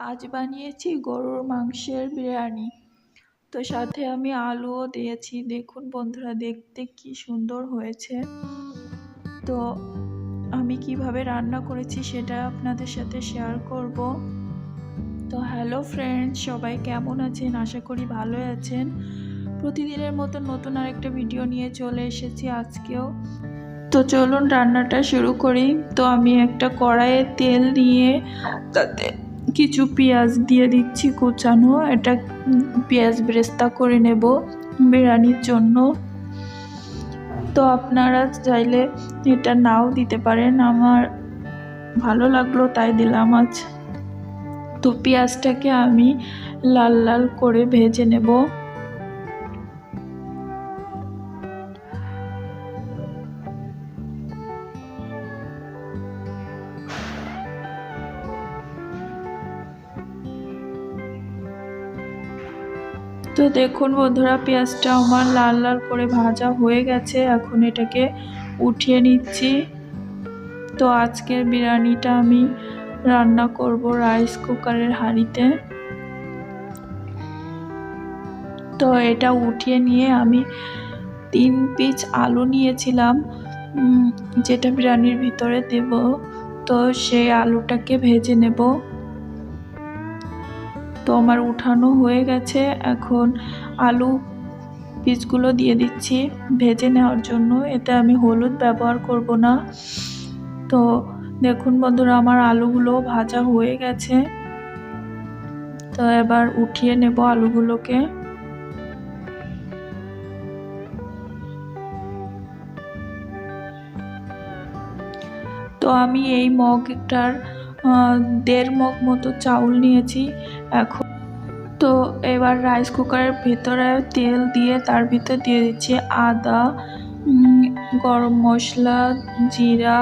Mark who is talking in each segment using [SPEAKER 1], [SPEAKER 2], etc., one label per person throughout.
[SPEAKER 1] আজ বানিয়েছি গরুর মাংসের বিরিয়ানি। তো সাথে আমি আলুও দিয়েছি। দেখুন বন্ধুরা, দেখতে কি সুন্দর হয়েছে। তো আমি কীভাবে রান্না করেছি সেটা আপনাদের সাথে শেয়ার করব। তো হ্যালো ফ্রেন্ডস সবাই কেমন আছেন? আশা করি ভালো আছেন। প্রতিদিনের মতো নতুন আরেকটা ভিডিও নিয়ে চলে এসেছি আজকেও। তো চলুন রান্নাটা শুরু করি। তো আমি একটা কড়াইয়ে তেল নিয়ে তাতে কিছু পেঁয়াজ দিয়ে দিচ্ছি কুচানো। এটা পেঁয়াজ ব্রেস্তা করে নেব বিরিয়ানির জন্য। তো আপনারা চাইলে এটা নাও দিতে পারেন। আমার ভালো লাগল, তাই দিলাম আজ। তো পেঁয়াজটাকে আমি লাল লাল করে ভেজে নেব। তো দেখুন বন্ধুরা, পেঁয়াজটা আমার লাল লাল করে ভাজা হয়ে গেছে। এখন এটাকে উঠিয়ে নিচ্ছি। তো আজকের বিরিয়ানিটা আমি রান্না করব রাইস কুকারের হাঁড়িতে। তো এটা উঠিয়ে নিয়ে আমি তিন পিস আলু নিয়েছিলাম যেটা বিরিয়ানির ভিতরে দেব। তো সেই আলুটাকে ভেজে নেব। তো আমার উঠানো হয়ে গেছে। এখন আলু পিসগুলো দিয়ে দিচ্ছি ভেজে নেওয়ার জন্য। এতে আমি হলুদ ব্যবহার করব না। তো দেখুন বন্ধুরা, আমার আলুগুলো ভাজা হয়ে গেছে। তো এবার উঠিয়ে নেব আলুগুলোকে। তো আমি এই মগটার দেড় মগ মতো চাউল নিয়েছি এখন। তো এবার রাইস কুকারের ভিতরে তেল দিয়ে তার ভিতরে দিয়ে দিচ্ছি আদা গরম মশলা, জিরা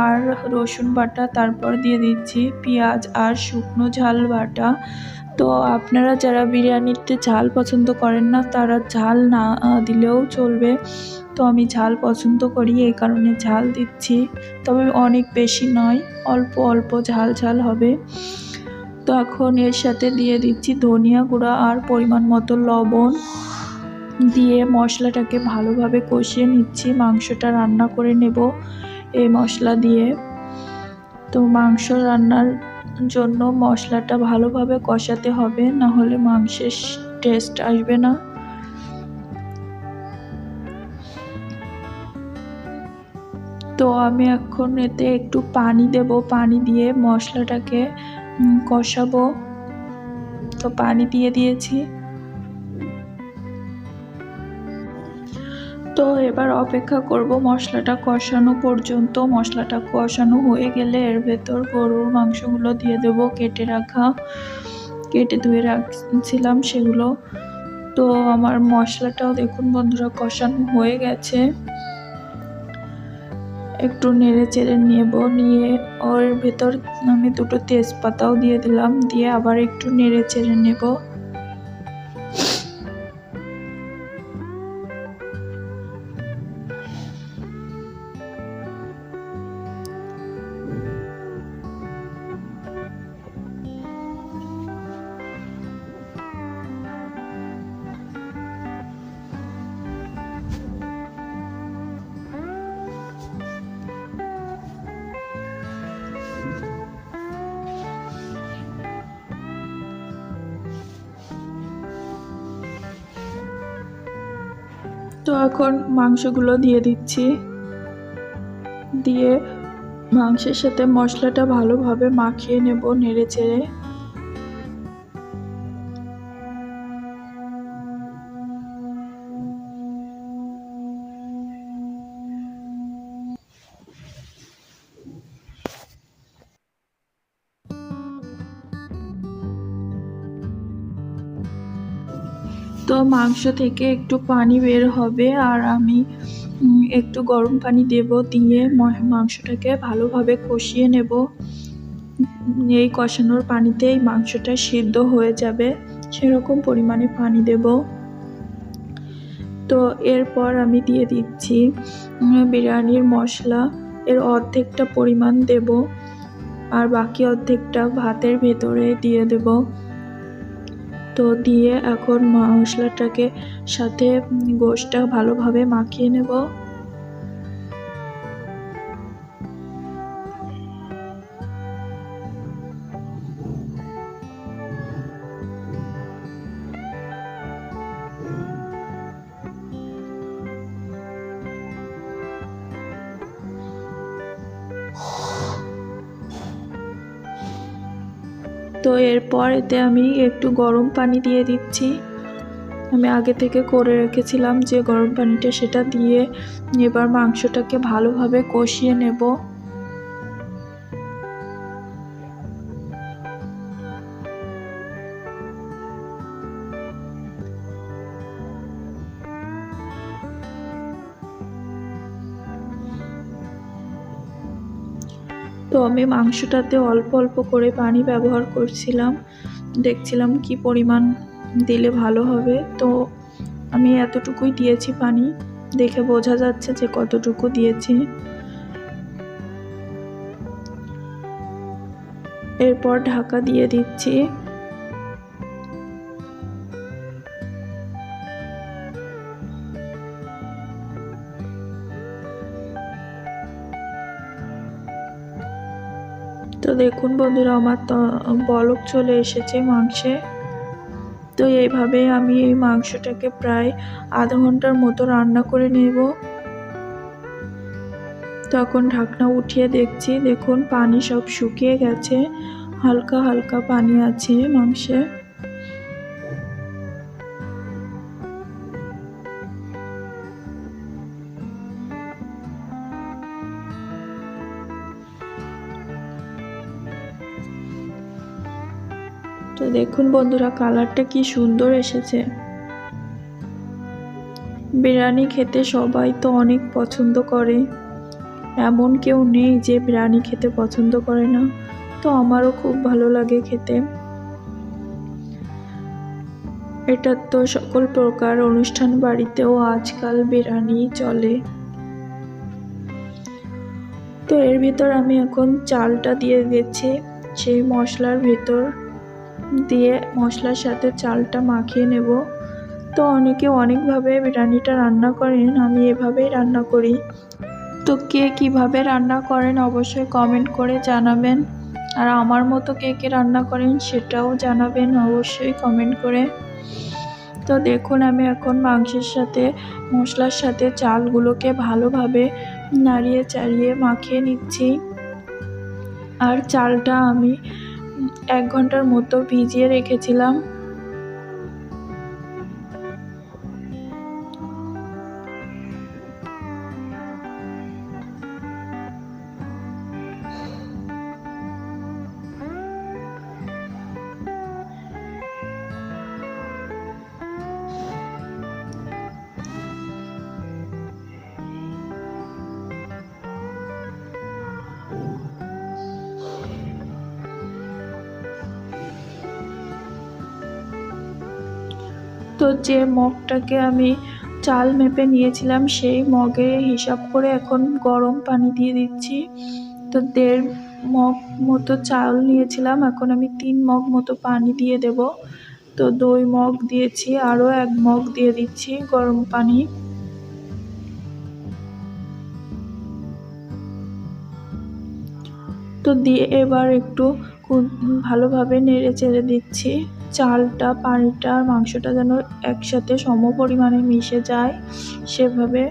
[SPEAKER 1] আর রসুন বাটা। তারপর দিয়ে দিচ্ছি পেঁয়াজ আর শুকনো ঝাল বাটা। তো আপনারা যারা বিরিয়ানিতে ঝাল পছন্দ করেন না, তারা ঝাল না দিলেও চলবে। তো আমি ঝাল পছন্দ করি, এই কারণে ঝাল দিচ্ছি। তবে অনেক বেশি নয়, অল্প অল্প ঝাল ঝাল হবে। তো এখন এর সাথে দিয়ে দিচ্ছি ধনিয়া গুঁড়া আর পরিমাণ মতো লবণ। দিয়ে মশলাটাকে ভালোভাবে কষিয়ে নিচ্ছি, মাংসটা রান্না করে নেব এই মশলা দিয়ে। তো মাংস রান্নার জন্য মশলাটা ভালোভাবে কষাতে হবে না হলে মাংসের টেস্ট আসবে না। তো আমি এখন এতে একটু পানি দেব, পানি দিয়ে মশলাটাকে কষাবো। তো পানি দিয়ে দিয়েছি। তো এবার অপেক্ষা করব মশলাটা কষানো পর্যন্ত। মশলাটা কষানো হয়ে গেলে এর ভেতর গরুর মাংসগুলো দিয়ে দেব কেটে রাখা। কেটে ধুয়ে রাখছিলাম সেগুলো। তো আমার মশলাটাও দেখুন বন্ধুরা কষানো হয়ে গেছে। একটু নেড়ে চেড়ে নেব, নিয়ে ওর ভেতর আমি দুটো তেজপাতাও দিয়ে দিলাম, দিয়ে আবার একটু নেড়ে চেড়ে নেব। তো এখন মাংসগুলো দিয়ে দিচ্ছি। দিয়ে মাংসের সাথে মশলাটা ভালোভাবে মাখিয়ে নেব নেড়ে চেড়ে। তো মাংস থেকে একটু পানি বের হবে আর আমি একটু গরম পানি দেব দিয়ে মাংসটাকে ভালোভাবে কষিয়ে নেব। এই কষানোর পানিতেই মাংসটা সিদ্ধ হয়ে যাবে। সেরকম পরিমাণে পানি দেব। তো এরপর আমি দিয়ে দিচ্ছি বিরিয়ানির মশলা। এর অর্ধেকটা পরিমাণ দেব আর বাকি অর্ধেকটা ভাতের ভেতরে দিয়ে দেব। তো দিয়ে এখন মশলাটাকে সাথে গোশটা ভালোভাবে মাখিয়ে নেব। তো এরপর এতে আমি একটু গরম পানি দিয়ে দিচ্ছি। আমি আগে থেকে করে রেখেছিলাম যে গরম পানিটা সেটা দিয়ে এবার মাংসটাকে ভালোভাবে কষিয়ে নেব। তো আমি মাংসটাতে অল্প অল্প করে পানি ব্যবহার করছিলাম। দেখছিলাম কি পরিমাণ দিলে ভালো হবে। তো আমি এতটুকুই দিয়েছি পানি। দেখে বোঝা যাচ্ছে যে কতটুকু দিয়েছি। এরপর ঢাকা দিয়ে দিচ্ছি। তো দেখুন বন্ধুরা, আমার বলক চলে এসেছে মাংসে। তো এইভাবে আমি এই মাংসটাকে প্রায় আধা ঘণ্টার মতো রান্না করে নেব। তখন ঢাকনা উঠিয়ে দেখছি, দেখুন পানি সব শুকিয়ে গেছে। হালকা হালকা পানি আছে মাংসে। তো দেখুন বন্ধুরা, কালারটা কি সুন্দর এসেছে। বিরিয়ানি খেতে সবাই তো অনেক পছন্দ করে। এমন কেউ নেই যে বিরিয়ানি খেতে পছন্দ করে না। তো আমারও খুব ভালো লাগে খেতে। এটা তো সকল প্রকার অনুষ্ঠান বাড়িতেও আজকাল বিরিয়ানি চলে। তো এর ভিতর আমি এখন চালটা দিয়ে দিচ্ছি সেই মশলার ভিতর দিয়ে মশলার সাথে চালটা মাখিয়ে নেব। তো অনেকে অনেকভাবে বিরিয়ানিটা রান্না করেন, আমি এভাবেই রান্না করি। তো কে কীভাবে রান্না করেন অবশ্যই কমেন্ট করে জানাবেন। আর আমার মতো কে কে রান্না করেন সেটাও জানাবেন অবশ্যই কমেন্ট করে। তো দেখুন, আমি এখন মাংসের সাথে, মশলার সাথে চালগুলোকে ভালোভাবে নাড়িয়ে চাড়িয়ে মাখিয়ে নিচ্ছি। আর চালটা আমি এক ঘণ্টার মতো ভিজিয়ে রেখেছিলাম। তো যে মগটাকে আমি চাল মেপে নিয়েছিলাম, সেই মগে হিসাব করে এখন গরম পানি দিয়ে দিচ্ছি। তো দেড় মগ মতো চাল নিয়েছিলাম, এখন আমি তিন মগ মতো পানি দিয়ে দেব। তো দই মগ দিয়েছি, আরও এক মগ দিয়ে দিচ্ছি গরম পানি। তো দিয়ে এবার একটু ভালোভাবে নেড়ে চেড়ে দিচ্ছি। চালটা, পানিটা আর মাংসটা যেন একসাথে সম পরিমাণে মিশে যায়, সেভাবে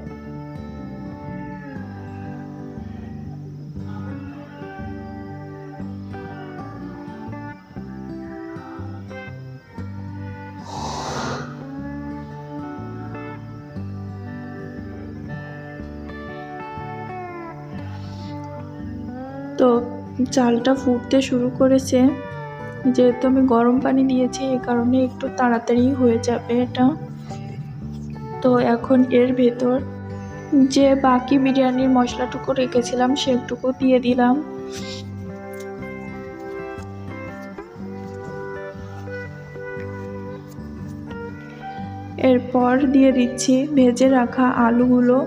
[SPEAKER 1] তো চালটা ফুটতে শুরু করেছে। যেহেতু আমি গরম পানি দিয়েছি এই কারণে একটু তাড়াতাড়ি হয়ে যাবে এটা। তো এখন এর ভেতর যে বাকি বিরিয়ানির মশলাটুকু রেখেছিলাম, সেটুকু দিয়ে দিলাম। এরপর দিয়ে দিচ্ছি ভেজে রাখা আলুগুলো।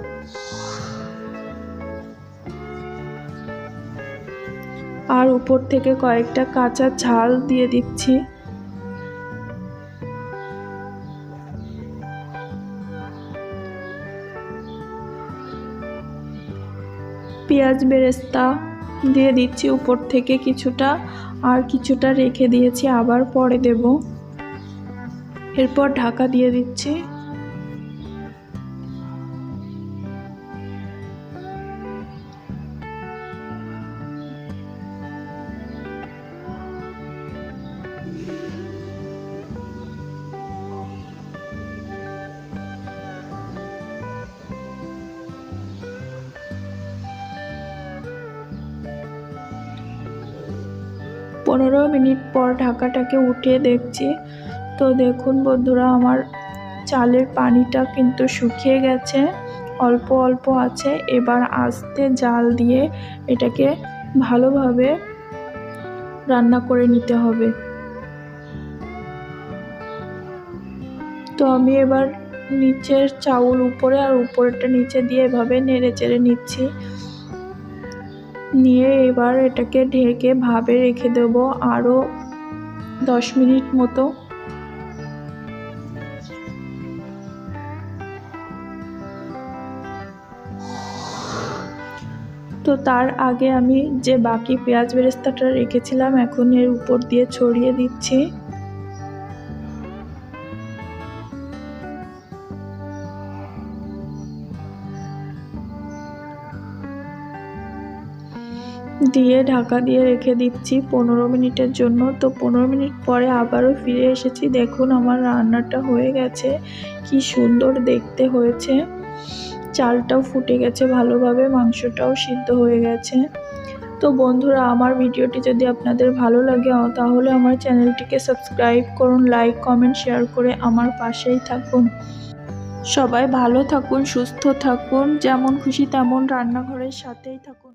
[SPEAKER 1] আর উপর থেকে কয়েকটা কাঁচা ঝাল দিয়ে দিচ্ছি। পেঁয়াজ বেরেস্তা দিয়ে দিচ্ছি উপর থেকে কিছুটা, আর কিছুটা রেখে দিয়েছি, আবার পরে দেব। এরপর ঢাকা দিয়ে দিচ্ছি। পনেরো মিনিট পর ঢাকাটাকে উঠিয়ে দেখছি। তো দেখুন বন্ধুরা, আমার চালের পানিটা কিন্তু শুকিয়ে গেছে, অল্প অল্প আছে। এবার আস্তে জাল দিয়ে এটাকে ভালোভাবে রান্না করে নিতে হবে। তো আমি এবার নিচের চাউল উপরে আর উপরেরটা নিচে দিয়ে এভাবে নেড়ে চেড়ে নিচ্ছি। নিয়ে এবার এটাকে ঢেকে ভাবে রেখে দেব আরও দশ মিনিট মতো। তো তার আগে আমি যে বাকি পেঁয়াজ বেরেস্তাটা রেখেছিলাম, এখন এর উপর দিয়ে ছড়িয়ে দিচ্ছি। দিয়ে ঢাকা দিয়ে রেখে দিচ্ছি পনেরো মিনিটের জন্য। তো পনেরো মিনিট পরে আবারও ফিরে এসেছি। দেখুন আমার রান্নাটা হয়ে গেছে। কি সুন্দর দেখতে হয়েছে। চালটাও ফুটে গেছে ভালোভাবে, মাংসটাও সিদ্ধ হয়ে গেছে। তো বন্ধুরা, আমার ভিডিওটি যদি আপনাদের ভালো লাগে, তাহলে আমার চ্যানেলটিকে সাবস্ক্রাইব করুন, লাইক, কমেন্ট, শেয়ার করে আমার পাশেই থাকুন। সবাই ভালো থাকুন, সুস্থ থাকুন, যেমন খুশি তেমন রান্নাঘরের সাথেই থাকুন।